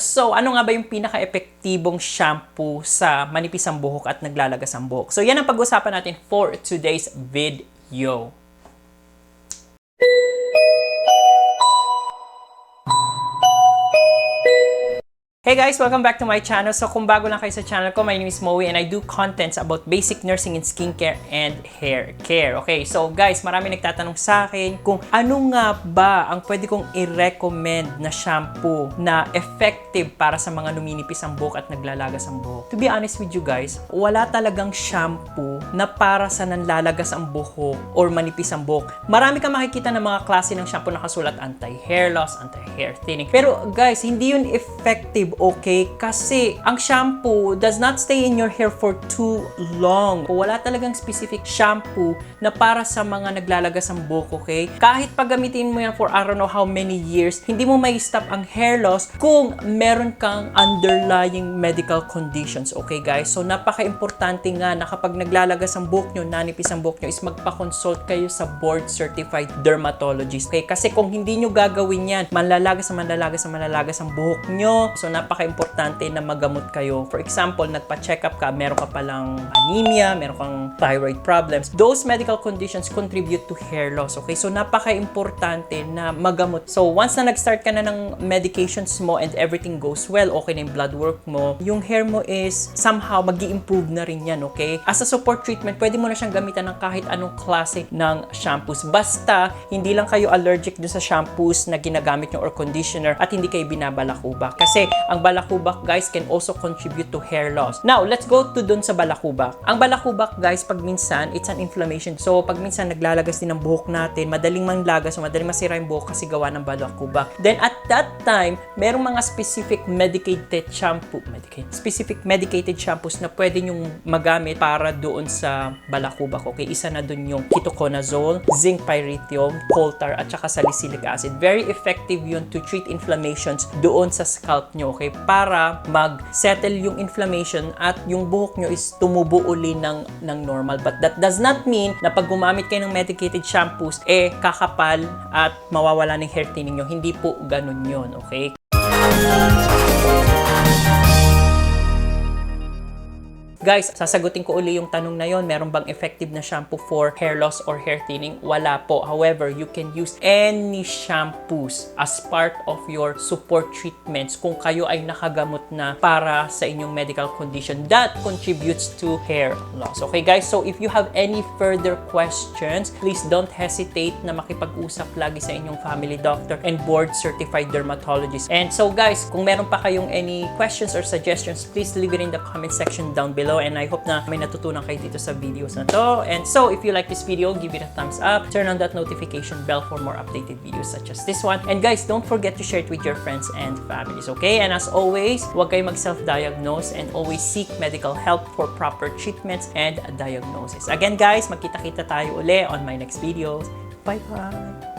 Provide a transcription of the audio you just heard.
So, ano nga ba yung pinaka-epektibong shampoo sa manipis ang buhok at naglalagas ang buhok? So, yan ang pag-usapan natin for today's video. Hey guys! Welcome back to my channel. So kung bago lang kayo sa channel ko, my name is Moe and I do contents about basic nursing in skincare and hair care. Okay, so guys, marami nagtatanong sa akin kung ano nga ba ang pwede kong i-recommend na shampoo na effective para sa mga numinipis ang buhok at naglalagas ang buhok. To be honest with you guys, wala talagang shampoo na para sa nanlalagas ang buhok or manipis ang buhok. Marami kang makikita ng mga klase ng shampoo na kasulat anti-hair loss, anti-hair thinning. Pero guys, hindi yun effective okay? Kasi ang shampoo does not stay in your hair for too long. Wala talagang specific shampoo na para sa mga naglalagas ang buhok, okay? Kahit paggamitin mo yan for I don't know how many years, hindi mo may stop ang hair loss kung meron kang underlying medical conditions, okay guys? So napaka-importante nga na kapag naglalagas ang buhok nyo, nanipis ang buhok nyo, is magpa-consult kayo sa board certified dermatologist, okay? Kasi kung hindi nyo gagawin yan, manlalagas na manlalagas na manlalagas ang buhok nyo. So napaka-importante na magamot kayo. For example, nagpa-check up ka, meron ka palang anemia, meron kang thyroid problems. Those medical conditions contribute to hair loss. Okay? So napaka-importante na magamot. So once na nag-start ka na ng medications mo and everything goes well, okay na yung blood work mo, yung hair mo is somehow mag improve na rin yan. Okay? As a support treatment, pwede mo na siyang gamitan ng kahit anong klase ng shampoos. Basta, hindi lang kayo allergic dun sa shampoos na ginagamit nyo or conditioner at hindi kayo binabalakubak. Kasi ang balakubak guys can also contribute to hair loss. Now, let's go to dun sa balakubak. Ang balakubak guys, pag minsan, it's an inflammation. So, pag minsan naglalagas din ng buhok natin, madaling manglagas o madaling masira yung buhok kasi gawa ng balakubak. Then, at that time, merong mga specific medicated shampoo, medicated, specific medicated shampoos na pwede nyong magamit para doon sa balakubak. Okay, isa na dun yung ketoconazole, zinc pyrithium, coal tar, at saka salicylic acid. Very effective yun to treat inflammations doon sa scalp nyo, okay? Para mag-settle yung inflammation at yung buhok nyo is tumubo uli ng, ng normal. But that does not mean na pag gumamit kayo ng medicated shampoos, eh kakapal at mawawala ng hair thinning nyo. Hindi po ganun yun, okay? Guys, sasagutin ko uli yung tanong na yon. Meron bang effective na shampoo for hair loss or hair thinning? Wala po. However, you can use any shampoos as part of your support treatments kung kayo ay nakagamot na para sa inyong medical condition that contributes to hair loss. Okay guys, so if you have any further questions, please don't hesitate na makipag-usap lagi sa inyong family doctor and board certified dermatologist. And so guys, kung meron pa kayong any questions or suggestions, please leave it in the comment section down below and I hope na may natutunan kayo dito sa videos na to. And so, if you like this video, give it a thumbs up. Turn on that notification bell for more updated videos such as this one. And guys, don't forget to share it with your friends and families, okay? And as always, huwag kayo mag-self-diagnose and always seek medical help for proper treatments and diagnosis. Again, guys, magkita-kita tayo uli on my next videos. Bye-bye!